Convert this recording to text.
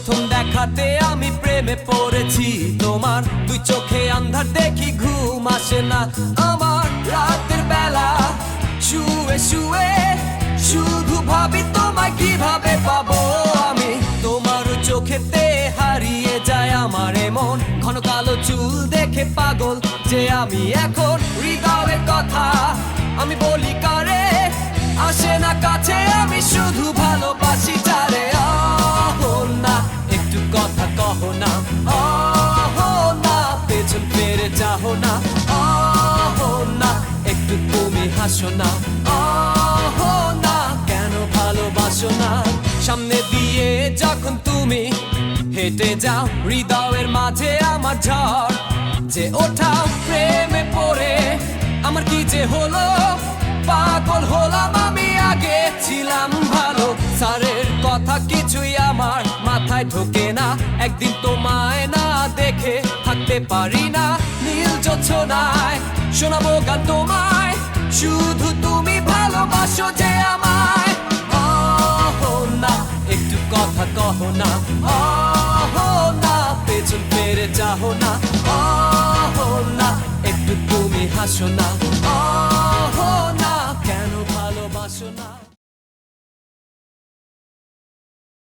প্রথম দেখাতে আমি প্রেমে পড়েছি। তোমার দুই চোখে আন্ধার দেখি ঘুম আসে না। আমার রাতের বেলা শুয়ে শুয়ে শুধু ভাবি তোমায় কীভাবে পাবো আমি। তোমার চোখেতে হারিয়ে যায় আমার মন ঘন কালো চুল দেখে পাগল যে আমি এখন। হৃদয়ের না। না, পেছন ফেরে না। না, একটু তুমি হাসো না। না, কেন ভালোবাসো না? সামনে দিয়ে যখন তুমি হেঁটে যাও, হৃদয়ের মাঝে আমার ঝড় যে ওঠাও প্রেমে পড়ে, আমার কি যে হলো? পাগল হলাম আমি কথা কিছুই আমার মাথায় ঢোকে না। একদিন তোমায় না দেখে থাকতে পারি না। নীল যোছনায় শোনাবো গান তোমায়। শুধু তুমি ভালোবাসো যে আমায়। না, একটু কথা কহ না। না, পেছন ফেরে যাহ না। না, একটু তুমি হাসো না।